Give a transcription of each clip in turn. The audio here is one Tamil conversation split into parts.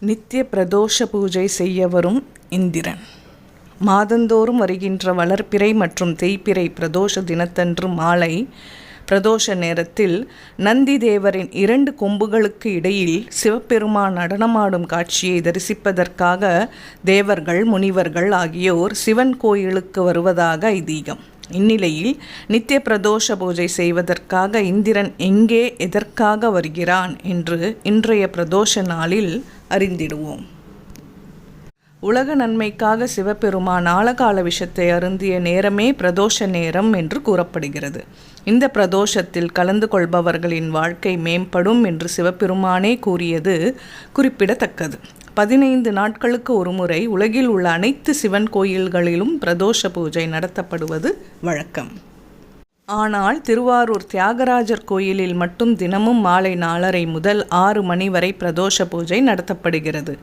நித்திய பிரதோஷ பூஜை செய்ய வரும் இந்திரன். மாதந்தோறும் வருகின்ற வளர்ப்பிறை மற்றும் தேய்ப்பிறை பிரதோஷ தினத்தன்று மாலை பிரதோஷ நேரத்தில் நந்தி தேவரின் இரண்டு கொம்புகளுக்கு இடையில் சிவபெருமான் நடனமாடும் காட்சியை தரிசிப்பதற்காக தேவர்கள் முனிவர்கள் ஆகியோர் சிவன் கோயிலுக்கு வருவதாக ஐதீகம். இந்நிலையில் நித்திய பிரதோஷ பூஜை செய்வதற்காக இந்திரன் எங்கே எதற்காக வருகிறான் என்று இன்றைய பிரதோஷ நாளில் அறிந்திடுவோம். உலக நன்மைக்காக சிவபெருமான் ஆழகால விஷத்தை அருந்திய நேரமே பிரதோஷ நேரம் என்று கூறப்படுகிறது. இந்த பிரதோஷத்தில் கலந்து கொள்பவர்களின் வாழ்க்கை மேம்படும் என்று சிவபெருமானே கூறியது குறிப்பிடத்தக்கது. பதினைந்து நாட்களுக்கு ஒருமுறை உலகில் உள்ள அனைத்து சிவன் கோயில்களிலும் பிரதோஷ பூஜை நடத்தப்படுவது வழக்கம். ஆனால் திருவாரூர் தியாகராஜர் கோயிலில் மட்டும் தினமும் மாலை நாலரை முதல் ஆறு மணி வரை பிரதோஷ பூஜை நடத்தப்படுகிறது.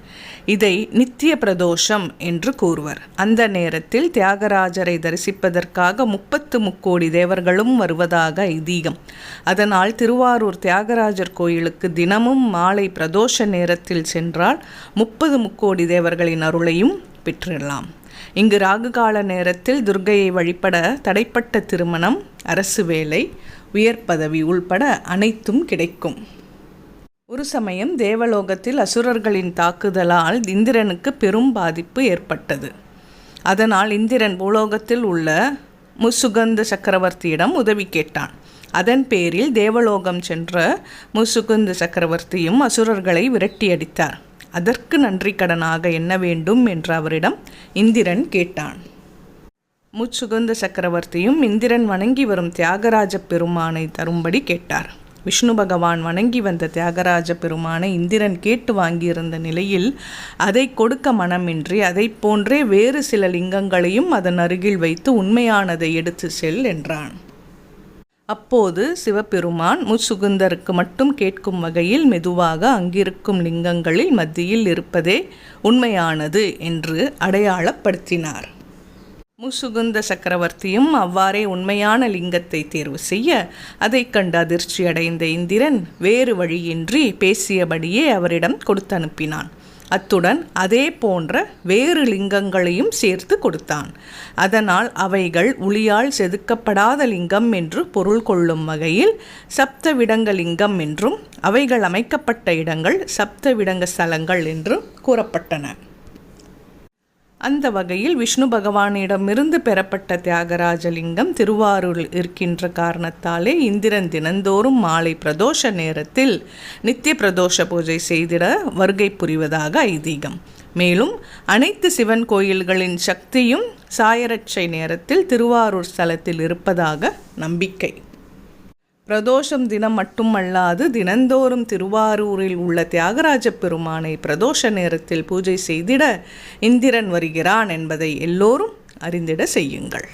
இதை நித்திய பிரதோஷம் என்று கூறுவர். அந்த நேரத்தில் தியாகராஜரை தரிசிப்பதற்காக முப்பத்து முக்கோடி தேவர்களும் வருவதாக ஐதீகம். அதனால் திருவாரூர் தியாகராஜர் கோயிலுக்கு தினமும் மாலை பிரதோஷ நேரத்தில் சென்றால் முப்பது முக்கோடி தேவர்களின் அருளையும் பெற்றிடலாம். இங்கு ராகுகால நேரத்தில் துர்கையை வழிபட தடைப்பட்ட திருமணம் அரசு வேலை உயர் பதவி உள்பட அனைத்தும் கிடைக்கும். ஒரு சமயம் தேவலோகத்தில் அசுரர்களின் தாக்குதலால் இந்திரனுக்கு பெரும் பாதிப்பு ஏற்பட்டது. அதனால் இந்திரன் பூலோகத்தில் உள்ள முசுகந்த சக்கரவர்த்தியிடம் உதவி கேட்டான். அதன் பேரில் தேவலோகம் சென்ற முசுகுந்த சக்கரவர்த்தியும் அசுரர்களை விரட்டியடித்தார் அதற்கு நன்றி கடனாக என்ன வேண்டும் என்று அவரிடம் இந்திரன் கேட்டான். முச்சுகுந்த சக்கரவர்த்தியும் இந்திரன் வணங்கி வரும் தியாகராஜ பெருமானை தரும்படி கேட்டார். விஷ்ணு பகவான் வணங்கி வந்த தியாகராஜ பெருமானை இந்திரன் கேட்டு வாங்கியிருந்த நிலையில் அதை கொடுக்க மனமின்றி அதை போன்றே வேறு சில லிங்கங்களையும் அதன் அருகில் வைத்து உண்மையானதை எடுத்து செல் என்றான். அப்போது சிவபெருமான் முசுகுந்தருக்கு மட்டும் கேட்கும் வகையில் மெதுவாக அங்கிருக்கும் லிங்கங்களில் மத்தியில் இருப்பதே உண்மையானது என்று அடையாளப்படுத்தினார். முசுகுந்த சக்கரவர்த்தியும் அவ்வாறே உண்மையான லிங்கத்தை தேர்வு செய்ய அதை கண்டு அதிர்ச்சியடைந்த இந்திரன் வேறு வழியின்றி பேசியபடியே அவரிடம் கொடுத்து அனுப்பினான் அத்துடன் அதே போன்ற வேறு லிங்கங்களையும் சேர்த்து கொடுத்தான். அதனால் அவைகள் உளியால் செதுக்கப்படாத லிங்கம் என்று பொருள் கொள்ளும் வகையில் சப்தவிடங்க லிங்கம் என்றும் அவைகள் அமைக்கப்பட்ட இடங்கள் சப்தவிடங்க ஸ்தலங்கள் என்றும் கூறப்பட்டன. அந்த வகையில் விஷ்ணு பகவானிடமிருந்து பெறப்பட்ட தியாகராஜலிங்கம் திருவாரூரில் இருக்கின்ற காரணத்தாலே இந்திரன் தினந்தோறும் மாலை பிரதோஷ நேரத்தில் நித்திய பிரதோஷ பூஜை செய்திட வருகை புரிவதாக ஐதீகம். மேலும் அனைத்து சிவன் கோயில்களின் சக்தியும் சாயரட்சை நேரத்தில் திருவாரூர் ஸ்தலத்தில் இருப்பதாக நம்பிக்கை. பிரதோஷம் தினம் மட்டுமல்லாது தினந்தோறும் திருவாரூரில் உள்ள தியாகராஜ பெருமானை பிரதோஷ நேரத்தில் பூஜை செய்திட இந்திரன் வருகிறான் என்பதை எல்லோரும் அறிந்திட செய்யுங்கள்.